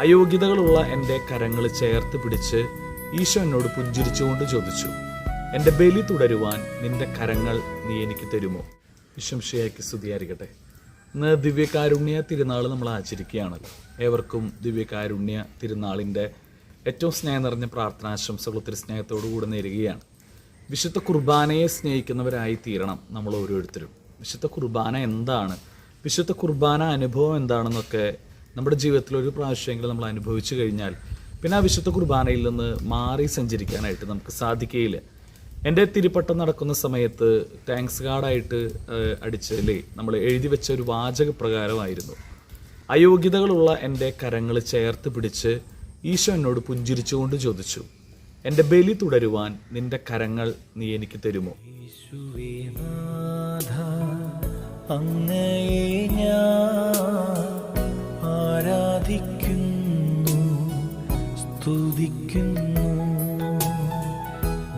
അയോഗ്യതകളുള്ള എന്റെ കരങ്ങൾ ചേർത്ത് പിടിച്ച് ഈശോ എന്നോട് പുഞ്ചിരിച്ചുകൊണ്ട് ചോദിച്ചു എന്റെ ബലി തുടരുവാൻ നിന്റെ കരങ്ങൾ നീ എനിക്ക് തരുമോ? വിശംശയാക്കി സ്തുതിയായിരിക്കട്ടെ. ഇന്ന് ദിവ്യകാരുണ്യ തിരുനാൾ നമ്മൾ ആചരിക്കുകയാണല്ലോ ഏവർക്കും ദിവ്യകാരുണ്യ തിരുനാളിന്റെ ഏറ്റവും സ്നേഹം നിറഞ്ഞ പ്രാർത്ഥനാശംസകൾ ഒത്തിരി സ്നേഹത്തോടു കൂടെ നേരുകയാണ്. വിശുദ്ധ കുർബാനയെ സ്നേഹിക്കുന്നവരായി തീരണം നമ്മൾ ഓരോരുത്തരും. വിശുദ്ധ കുർബാന എന്താണ്? വിശുദ്ധ കുർബാന അനുഭവം എന്താണെന്നൊക്കെ നമ്മുടെ ജീവിതത്തിൽ ഒരു പ്രാവശ്യമെങ്കിലും നമ്മൾ അനുഭവിച്ചു കഴിഞ്ഞാൽ പിന്നെ ആ വിശുദ്ധ കുർബാനയിൽ നിന്ന് മാറി സഞ്ചരിക്കാനായിട്ട് നമുക്ക് സാധിക്കുകയില്ല. എന്റെ തിരിപ്പട്ടം നടക്കുന്ന സമയത്ത് താങ്ക്സ് കാർഡായിട്ട് അടിച്ചല്ലേ നമ്മൾ എഴുതി വെച്ച ഒരു വാചക പ്രകാരമായിരുന്നു അയോഗ്യതകളുള്ള എന്റെ കരങ്ങൾ ചേർത്ത് പിടിച്ച് ഈശോ എന്നോട് പുഞ്ചിരിച്ചുകൊണ്ട് ചോദിച്ചു എന്റെ ബലി തുടരുവാൻ നിന്റെ കരങ്ങൾ നീ എനിക്ക് തരുമോ? അങ്ങയെ സ്തുതിക്കുന്നു.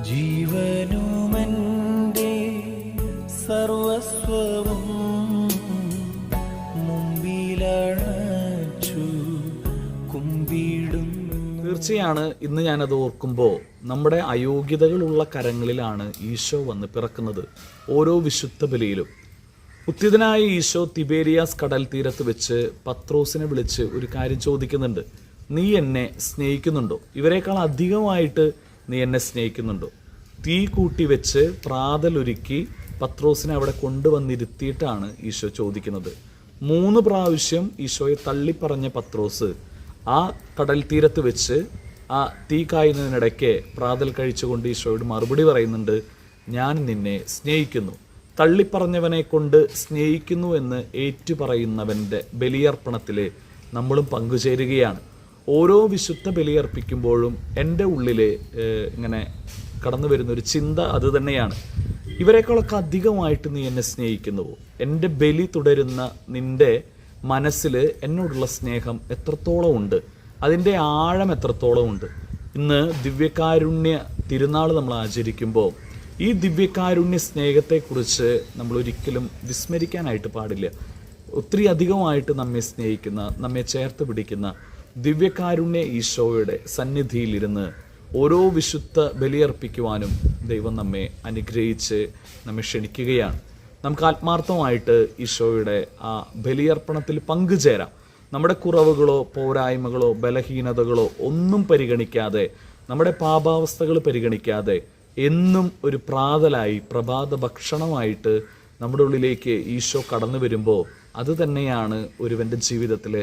ജീവനുമെന്റെ സർവസ്വവും മുമ്പിലണച്ചു കുമ്പിടും തീർച്ചയാണ് ഇന്ന് ഞാനത് ഓർക്കുമ്പോൾ നമ്മുടെ അയോഗ്യതകളുള്ള കരങ്ങളിലാണ് ഈശോ വന്ന് പിറക്കുന്നത്. ഓരോ വിശുദ്ധ ബലിയിലും. ഉത്തിതനായ ഈശോ തിബേരിയാസ് കടൽ തീരത്ത് വെച്ച് പത്രോസിനെ വിളിച്ച് ഒരു കാര്യം ചോദിക്കുന്നുണ്ട്. നീ എന്നെ സ്നേഹിക്കുന്നുണ്ടോ? ഇവരെക്കാൾ അധികമായിട്ട് നീ എന്നെ സ്നേഹിക്കുന്നുണ്ടോ? തീ കൂട്ടി വെച്ച് പ്രാതലൊരുക്കി പത്രോസിനെ അവിടെ കൊണ്ടുവന്നിരുത്തിയിട്ടാണ് ഈശോ ചോദിക്കുന്നത്. മൂന്ന് പ്രാവശ്യം ഈശോയെ തള്ളിപ്പറഞ്ഞ പത്രോസ് ആ കടൽ തീരത്ത് വെച്ച് ആ തീ കായുന്നതിനിടയ്ക്ക് പ്രാതൽ കഴിച്ചുകൊണ്ട് ഈശോയോട് മറുപടി പറയുന്നുണ്ട് ഞാൻ നിന്നെ സ്നേഹിക്കുന്നു. തള്ളിപ്പറഞ്ഞവനെ കൊണ്ട് സ്നേഹിക്കുന്നു എന്ന് ഏറ്റുപറയുന്നവന്റെ ബലിയർപ്പണത്തിൽ നമ്മളും പങ്കുചേരുകയാണ്. ഓരോ വിശുദ്ധ ബലിയർപ്പിക്കുമ്പോഴും എന്റെ ഉള്ളിൽ ഇങ്ങനെ കടന്നു വരുന്ന ഒരു ചിന്ത അത് തന്നെയാണ്. ഇവരെക്കാളൊക്കെ അധികമായിട്ട് നീ എന്നെ സ്നേഹിക്കുന്നുവോ? എന്റെ ബലി തുടരുന്ന നിന്റെ മനസ്സിൽ എന്നോടുള്ള സ്നേഹം എത്രത്തോളം ഉണ്ട്? അതിന്റെ ആഴം എത്രത്തോളം ഉണ്ട്? ഇന്ന് ദിവ്യകാരുണ്യ തിരുനാൾ നമ്മൾ ആചരിക്കുമ്പോൾ ഈ ദിവ്യകാരുണ്യ സ്നേഹത്തെക്കുറിച്ച് നമ്മൾ ഒരിക്കലും വിസ്മരിക്കാനായിട്ട് പാടില്ല. ഒത്തിരി അധികമായിട്ട് നമ്മെ സ്നേഹിക്കുന്ന നമ്മെ ചേർത്ത് പിടിക്കുന്ന ദിവ്യകാരുണ്യ ഈശോയുടെ സന്നിധിയിലിരുന്ന് ഓരോ വിശുദ്ധ ബലിയർപ്പിക്കുവാനും ദൈവം നമ്മെ അനുഗ്രഹിച്ച് നമ്മെ ക്ഷണിക്കുകയാണ്. നമുക്ക് ആത്മാർത്ഥമായിട്ട് ഈശോയുടെ ആ ബലിയർപ്പണത്തിൽ പങ്കുചേരാം. നമ്മുടെ കുറവുകളോ പോരായ്മകളോ ബലഹീനതകളോ ഒന്നും പരിഗണിക്കാതെ നമ്മുടെ പാപാവസ്ഥകൾ പരിഗണിക്കാതെ എന്നും ഒരു പ്രാതലായി പ്രഭാത ഭക്ഷണമായിട്ട് നമ്മുടെ ഉള്ളിലേക്ക് ഈശോ കടന്നു വരുമ്പോൾ അത് തന്നെയാണ് ഒരുവന്റെ ജീവിതത്തിൽ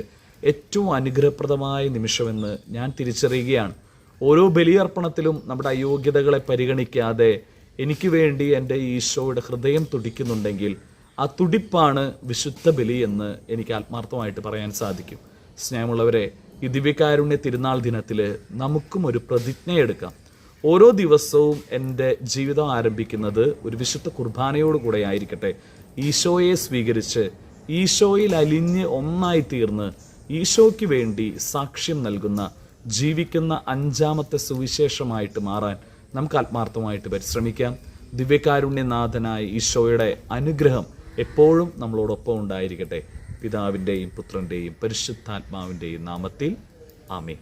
ഏറ്റവും അനുഗ്രഹപ്രദമായ നിമിഷമെന്ന് ഞാൻ തിരിച്ചറിയുകയാണ്. ഓരോ ബലിയർപ്പണത്തിലും നമ്മുടെ അയോഗ്യതകളെ പരിഗണിക്കാതെ എനിക്ക് വേണ്ടി എന്റെ ഈശോയുടെ ഹൃദയം തുടിക്കുന്നുണ്ടെങ്കിൽ ആ തുടിപ്പാണ് വിശുദ്ധ ബലി എന്ന് എനിക്ക് ആത്മാർത്ഥമായിട്ട് പറയാൻ സാധിക്കും. സ്നേഹമുള്ളവരെ ഈ ദിവ്യകാരുണ്യ തിരുനാൾ ദിനത്തിൽ നമുക്കും ഒരു പ്രതിജ്ഞയെടുക്കാം. ഓരോ ദിവസവും എന്റെ ജീവിതം ആരംഭിക്കുന്നത് ഒരു വിശുദ്ധ കുർബാനയോട് കൂടെ ആയിരിക്കട്ടെ ഈശോയെ സ്വീകരിച്ച് ഈശോയിൽ അലിഞ്ഞ് ഒന്നായി തീർന്ന് ഈശോയ്ക്ക് വേണ്ടി സാക്ഷ്യം നൽകുന്ന ജീവിക്കുന്ന അഞ്ചാമത്തെ സുവിശേഷമായിട്ട് മാറാൻ നമുക്ക് ആത്മാർത്ഥമായിട്ട് പരിശ്രമിക്കാം. ദിവ്യകാരുണ്യനാഥനായ ഈശോയുടെ അനുഗ്രഹം എപ്പോഴും നമ്മളോടൊപ്പം ഉണ്ടായിരിക്കട്ടെ. പിതാവിന്റെയും പുത്രന്റെയും പരിശുദ്ധാത്മാവിന്റെയും നാമത്തിൽ. ആമേ